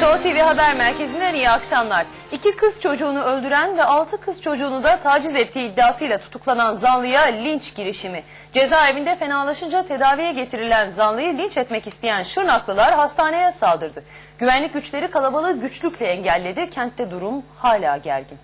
Show TV Haber Merkezi'nden iyi akşamlar. İki kız çocuğunu öldüren ve altı kız çocuğunu da taciz ettiği iddiasıyla tutuklanan zanlıya linç girişimi. Cezaevinde fenalaşınca tedaviye getirilen zanlıyı linç etmek isteyen Şırnaklılar hastaneye saldırdı. Güvenlik güçleri kalabalığı güçlükle engelledi. Kentte durum hala gergin.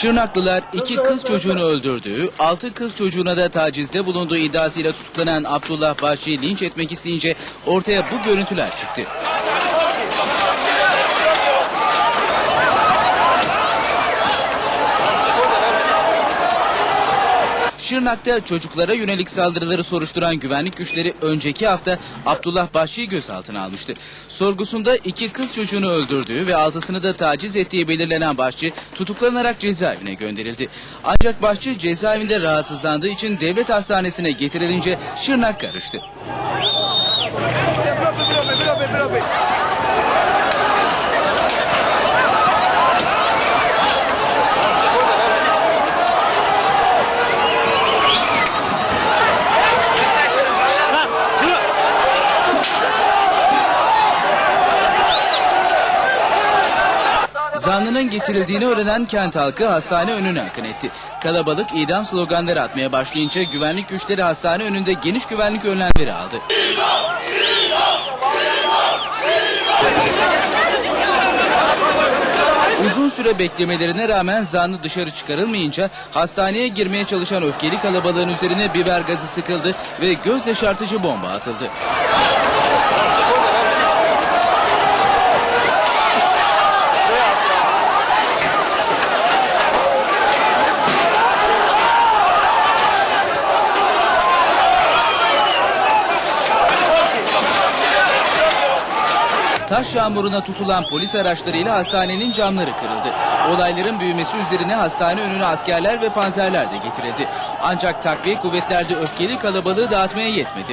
Şırnaklılar iki kız çocuğunu öldürdüğü, altı kız çocuğuna da tacizde bulunduğu iddiasıyla tutuklanan Abdullah Bahçı'yı linç etmek isteyince ortaya bu görüntüler çıktı. Şırnak'ta çocuklara yönelik saldırıları soruşturan güvenlik güçleri önceki hafta Abdullah Bahçı'yı gözaltına almıştı. Sorgusunda iki kız çocuğunu öldürdüğü ve altısını da taciz ettiği belirlenen Bahçı tutuklanarak cezaevine gönderildi. Ancak Bahçı cezaevinde rahatsızlandığı için devlet hastanesine getirilince Şırnak karıştı. Zanlının getirildiğini öğrenen kent halkı hastane önüne akın etti. Kalabalık idam sloganları atmaya başlayınca güvenlik güçleri hastane önünde geniş güvenlik önlemleri aldı. Uzun süre beklemelerine rağmen zanlı dışarı çıkarılmayınca hastaneye girmeye çalışan öfkeli kalabalığın üzerine biber gazı sıkıldı ve göz yaşartıcı bomba atıldı. Taş yağmuruna tutulan polis araçlarıyla hastanenin camları kırıldı. Olayların büyümesi üzerine hastane önüne askerler ve panzerler de getirildi. Ancak takviye kuvvetlerde öfkeli kalabalığı dağıtmaya yetmedi.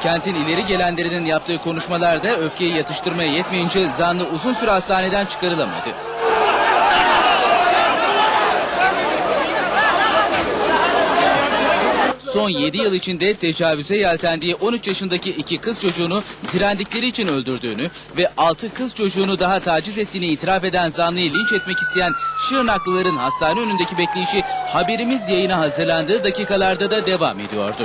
Kentin ileri gelenlerinin yaptığı konuşmalarda öfkeyi yatıştırmaya yetmeyince zanlı uzun süre hastaneden çıkarılamadı. Son 7 yıl içinde tecavüze yeltendiği 13 yaşındaki iki kız çocuğunu direndikleri için öldürdüğünü ve 6 kız çocuğunu daha taciz ettiğini itiraf eden zanlıyı linç etmek isteyen Şırnaklıların hastane önündeki bekleyişi haberimiz yayına hazırlandığı dakikalarda da devam ediyordu.